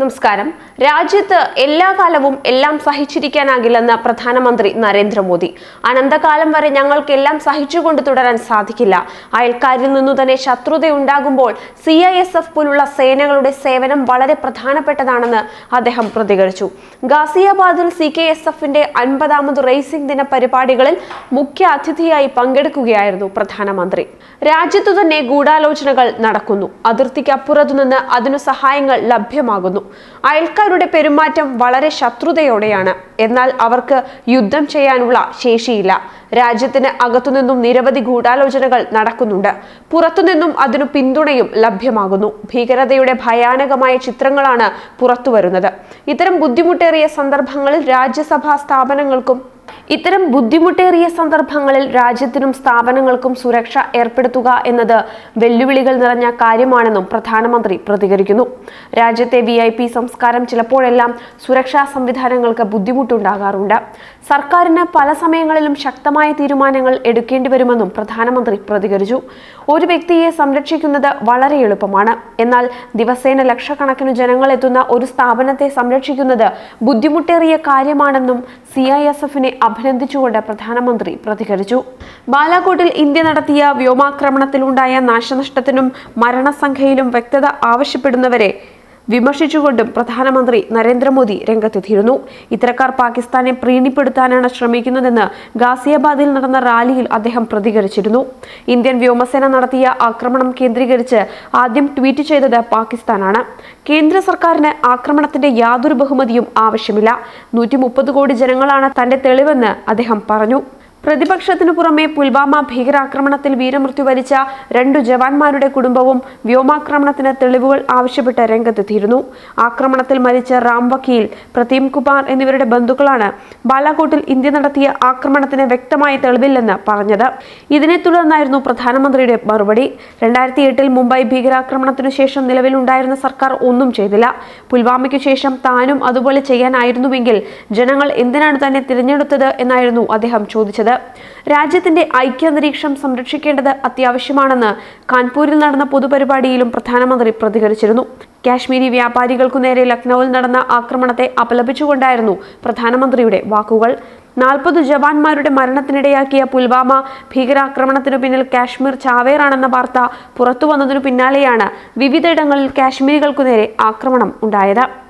നമസ്കാരം. രാജ്യത്ത് എല്ലാ കാലവും എല്ലാം സഹിച്ചിരിക്കാനാകില്ലെന്ന് പ്രധാനമന്ത്രി നരേന്ദ്രമോദി. അനന്തകാലം വരെ ഞങ്ങൾക്കെല്ലാം സഹിച്ചുകൊണ്ട് തുടരാൻ സാധിക്കില്ല. അയൽക്കാരിൽ നിന്നു തന്നെ ശത്രുതയുണ്ടാകുമ്പോൾ സി ഐ എസ് എഫ് പോലുള്ള സേനകളുടെ സേവനം വളരെ പ്രധാനപ്പെട്ടതാണെന്ന് അദ്ദേഹം പ്രതികരിച്ചു. ഗാസിയാബാദിൽ സി കെ എസ് എഫിന്റെ അൻപതാമത് റേസിംഗ് ദിന പരിപാടികളിൽ മുഖ്യ അതിഥിയായി പങ്കെടുക്കുകയായിരുന്നു പ്രധാനമന്ത്രി. രാജ്യത്തു തന്നെ ഗൂഢാലോചനകൾ നടക്കുന്നു. അതിർത്തിക്കപ്പുറത്തു നിന്ന് അതിനു സഹായങ്ങൾ ലഭ്യമാകുന്നു. അയൽക്കാരുടെ പെരുമാറ്റം വളരെ ശത്രുതയോടെയാണ്. എന്നാൽ അവർക്ക് യുദ്ധം ചെയ്യാനുള്ള ശേഷിയില്ല. രാജ്യത്തിന് അകത്തുനിന്നും നിരവധി ഗൂഢാലോചനകൾ നടക്കുന്നുണ്ട്. പുറത്തുനിന്നും അതിനു പിന്തുണയും ലഭ്യമാകുന്നു. ഭീകരതയുടെ ഭയാനകമായ ചിത്രങ്ങളാണ് പുറത്തുവരുന്നത്. ഇത്തരം ബുദ്ധിമുട്ടേറിയ സന്ദർഭങ്ങളിൽ രാജ്യസഭാ സ്ഥാപനങ്ങൾക്കും ഇത്തരം ബുദ്ധിമുട്ടേറിയ സന്ദർഭങ്ങളിൽ രാജ്യത്തിനും സ്ഥാപനങ്ങൾക്കും സുരക്ഷ ഏർപ്പെടുത്തുക എന്നത് വെല്ലുവിളികൾ നിറഞ്ഞ കാര്യമാണെന്നും പ്രധാനമന്ത്രി പ്രതികരിക്കുന്നു. രാജ്യത്തെ വി ഐ പി സംസ്കാരം ചിലപ്പോഴെല്ലാം സുരക്ഷാ സംവിധാനങ്ങൾക്ക് ബുദ്ധിമുട്ടുണ്ടാകാറുണ്ട്. സർക്കാരിന് പല സമയങ്ങളിലും ശക്തമായ തീരുമാനങ്ങൾ എടുക്കേണ്ടി വരുമെന്നും പ്രധാനമന്ത്രി പ്രതികരിച്ചു. ഒരു വ്യക്തിയെ സംരക്ഷിക്കുന്നത് വളരെ എളുപ്പമാണ്. എന്നാൽ ദിവസേന ലക്ഷക്കണക്കിന് ജനങ്ങൾ എത്തുന്ന ഒരു സ്ഥാപനത്തെ സംരക്ഷിക്കുന്നത് ബുദ്ധിമുട്ടേറിയ കാര്യമാണെന്നും സി ഐ എസ് എഫിനെ അഭിനന്ദിച്ചുകൊണ്ട് പ്രധാനമന്ത്രി പ്രതികരിച്ചു. ബാലാകോട്ടിൽ ഇന്ത്യ നടത്തിയ വ്യോമാക്രമണത്തിലുണ്ടായ നാശനഷ്ടത്തിനും മരണസംഖ്യയിലും വ്യക്തത ആവശ്യപ്പെടുന്നവരെ വിമർശിച്ചുകൊണ്ടും പ്രധാനമന്ത്രി നരേന്ദ്രമോദി രംഗത്തെത്തിയിരുന്നു. ഇത്തരക്കാർ പാകിസ്ഥാനെ പ്രീണിപ്പെടുത്താനാണ് ശ്രമിക്കുന്നതെന്ന് ഗാസിയാബാദിൽ നടന്ന റാലിയിൽ അദ്ദേഹം പ്രതികരിച്ചിരുന്നു. ഇന്ത്യൻ വ്യോമസേന നടത്തിയ ആക്രമണം കേന്ദ്രീകരിച്ച് ആദ്യം ട്വീറ്റ് ചെയ്തത് പാകിസ്ഥാനാണ്. കേന്ദ്ര സർക്കാരിന് ആക്രമണത്തിന്റെ യാതൊരു ബഹുമതിയും ആവശ്യമില്ല. നൂറ്റി കോടി ജനങ്ങളാണ് തന്റെ തെളിവെന്ന് അദ്ദേഹം പറഞ്ഞു. പ്രതിപക്ഷത്തിനു പുറമെ പുൽവാമ ഭീകരാക്രമണത്തിൽ വീരമൃത്യു വരിച്ച രണ്ടു ജവാന്മാരുടെ കുടുംബവും വ്യോമാക്രമണത്തിന് തെളിവുകൾ ആവശ്യപ്പെട്ട് രംഗത്തെത്തിയിരുന്നു. ആക്രമണത്തിൽ മരിച്ച റാം വക്കീൽ പ്രതീം കുമാർ എന്നിവരുടെ ബന്ധുക്കളാണ് ബാലാകോട്ടിൽ ഇന്ത്യ നടത്തിയ ആക്രമണത്തിന് വ്യക്തമായ തെളിവില്ലെന്ന് പറഞ്ഞത്. ഇതിനെ തുടർന്നായിരുന്നു പ്രധാനമന്ത്രിയുടെ മറുപടി. രണ്ടായിരത്തി എട്ടിൽ മുംബൈ ഭീകരാക്രമണത്തിനു ശേഷം നിലവിലുണ്ടായിരുന്ന സർക്കാർ ഒന്നും ചെയ്തില്ല. പുൽവാമയ്ക്കു ശേഷം താനും അതുപോലെ ചെയ്യാനായിരുന്നുവെങ്കിൽ ജനങ്ങൾ എന്തിനാണ് തന്നെ തിരഞ്ഞെടുത്തത് എന്നായിരുന്നു അദ്ദേഹം ചോദിച്ചത്. രാജ്യത്തിന്റെ ഐക്യാന്തരീക്ഷം സംരക്ഷിക്കേണ്ടത് അത്യാവശ്യമാണെന്ന് കാൺപൂരിൽ നടന്ന പൊതുപരിപാടിയിലും പ്രധാനമന്ത്രി പ്രതികരിച്ചിരുന്നു. കാശ്മീരി വ്യാപാരികൾക്കു നേരെ ലക്നൌവിൽ നടന്ന ആക്രമണത്തെ അപലപിച്ചുകൊണ്ടായിരുന്നു പ്രധാനമന്ത്രിയുടെ വാക്കുകൾ. നാൽപ്പത് ജവാന്മാരുടെ മരണത്തിനിടയാക്കിയ പുൽവാമ ഭീകരാക്രമണത്തിനു പിന്നിൽ കാശ്മീർ ചാവേറാണെന്ന വാർത്ത പുറത്തുവന്നതിനു പിന്നാലെയാണ് വിവിധയിടങ്ങളിൽ കാശ്മീരികൾക്കു നേരെ ആക്രമണം ഉണ്ടായത്.